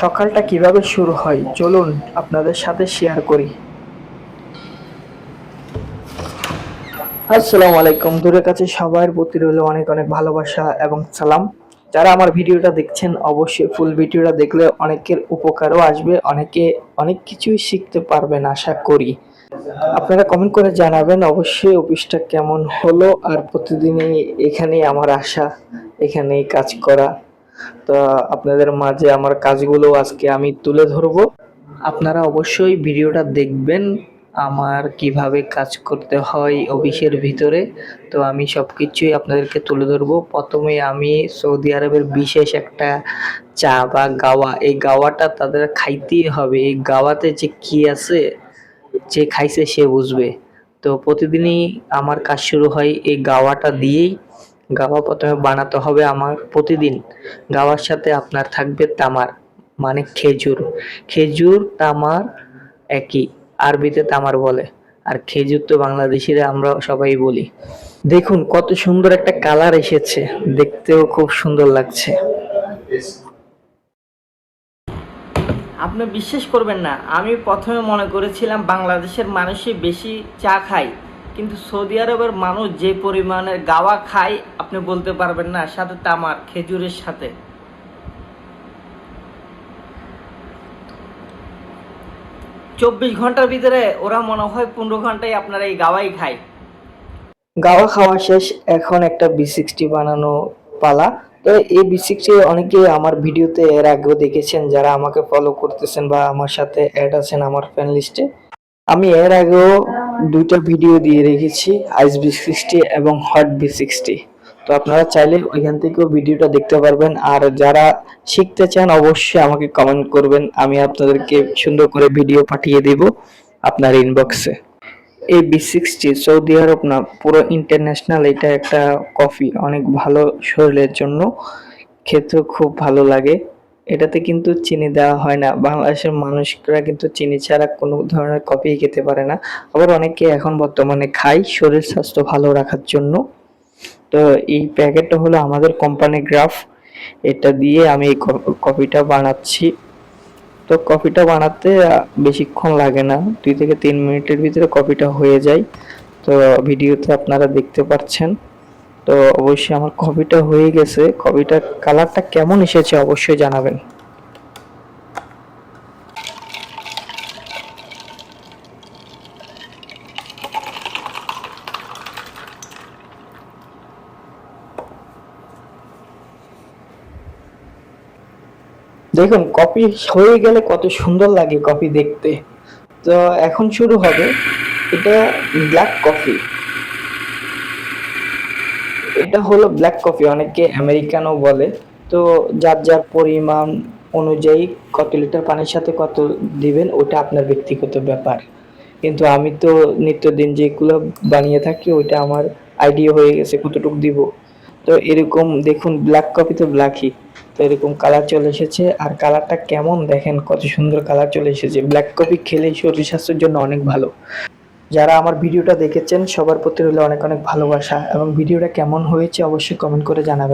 সকালটা কীভাবে শুরু হয়, চলুন আপনাদের সাথে শেয়ার করি। আসসালামু আলাইকুম। দূরের কাছে সবার প্রতি রইল অনেক অনেক ভালোবাসা এবং সালাম। যারা আমার ভিডিওটা দেখছেন, অবশ্যই ফুল ভিডিওটা দেখলে অনেকের উপকারও আসবে, অনেকে অনেক কিছুই শিখতে পারবেন আশা করি। আপনারা কমেন্ট করে জানাবেন, অবশ্যই অফিসটা কেমন হলো আর প্রতিদিনই এখানেই আমার আশা, এখানেই কাজ করা। তো আপনাদের মাঝে আমার কাজগুলো আজকে আমি তুলে ধরবো। আপনারা অবশ্যই ভিডিওটা দেখবেন, আমার কীভাবে কাজ করতে হয় অফিসের ভিতরে। তো আমি সব কিছুই আপনাদেরকে তুলে ধরবো। প্রথমে আমি সৌদি আরবের বিশেষ একটা চা বা গাওয়া। এই গাওয়াটা তাদের খাইতেই হবে। এই গাওয়াতে যে কি আছে, যে খাইছে সে বুঝবে। তো প্রতিদিনই আমার কাজ শুরু হয় এই গাওয়াটা দিয়েই। গাওয়া প্রথমে বানাতে হবে আমার প্রতিদিন। গাওয়ার সাথে আপনার থাকবে তামার মানে খেজুর। খেজুর, তামার একই, আরবিতে তামার বলে। আর খেজুর তো বাংলাদেশিরা আমরা সবাই বলি। দেখুন, কত সুন্দর একটা কালার এসেছে। দেখতেও খুব সুন্দর লাগছে। আপনি বিশ্বাস করবেন না, আমি প্রথমে মনে করেছিলাম বাংলাদেশের মানুষই বেশি চা খায়। কিন্তু সৌদি আরবের মানুষ যে পরিমাণের গাওয়া খায়, আপনি বলতে পারবেন না, সাথে তামার, খেজুরের সাথে। চব্বিশ ঘণ্টার ভিতরে ওরা মনে হয় পনেরো ঘন্টায় আপনার এই গাওয়াই খায়। গাওয়া খাওয়া শেষ, এখন একটা বি সিক্সটি বানানো পালা। তো এই বি সিক্সটি অনেকে আমার ভিডিওতে এর আগেও দেখেছেন, যারা আমাকে ফলো করতেছেন বা আমার সাথে অ্যাড আছেন আমার ফ্যান লিস্টে আমি এর আগেও দুইটা ভিডিও দিয়ে রেখেছি আইস বি সিক্সটি এবং হট বি সিক্সটি তো আপনারা চাইলে ওইখান থেকেও ভিডিওটা দেখতে পারবেন। আর যারা শিখতে চান, অবশ্যই আমাকে কমেন্ট করবেন। আমি আপনাদেরকে সুন্দর করে ভিডিও পাঠিয়ে দিব আপনার ইনবক্সে এই বি সিক্সটি সৌদি আরব না, পুরো ইন্টারন্যাশনাল এটা একটা কফি অনেক ভালো শরীরের জন্য। খেতেও খুব ভালো লাগে। এটাতে কিন্তু চিনি দেওয়া হয় না। বাংলাদেশের মানুষরা কিন্তু চিনি ছাড়া কোনো ধরনের কফি খেতে পারে না। আবার অনেকে এখন বর্তমানে খায়, শরীর স্বাস্থ্য ভালো রাখার জন্য। তো এই প্যাকেটটা হলো আমাদের কোম্পানি গ্রাফ। এটা দিয়ে আমি এই কফিটা বানাচ্ছি। তো কফিটা বানাতে বেশিক্ষণ লাগে না। দুই থেকে তিন মিনিটের ভিতরে কফিটা হয়ে যায়। তো ভিডিওতে আপনারা দেখতে পাচ্ছেন তো অবশ্যই আমার কফিটা হয়ে গেছে। কফিটার কালারটা কেমন এসেছে অবশ্যই জানাবেন। দেখুন কপি হয়ে গেলে কত সুন্দর লাগে কপি দেখতে। তো এখন শুরু হবে। এটা ব্ল্যাক কফি। এটা হলো ব্ল্যাক কফি অনেকে আমেরিকানও বলে। তো যার যার পরিমাণ অনুযায়ী কত লিটার পানির সাথে কত দিবেন, ওটা আপনার ব্যক্তিগত ব্যাপার। কিন্তু আমি তো নিত্যদিন যেগুলো বানিয়ে থাকি, ওইটা আমার আইডিয়া হয়ে গেছে, কতটুকু দিব। তো এরকম দেখুন ব্ল্যাক কফি তো ব্ল্যাকই তো এরকম কালার চলে এসেছে, আর কালারটা কেমন দেখেন, কত সুন্দর কালার চলে এসেছে। ব্ল্যাক কফি খেলে শরীর স্বাস্থ্যের জন্য অনেক ভালো। যারা আমার ভিডিওটা দেখেছেন, সবার প্রতি রইল অনেক অনেক ভালোবাসা। এবং ভিডিওটা কেমন হয়েছে অবশ্যই কমেন্ট করে জানাবেন।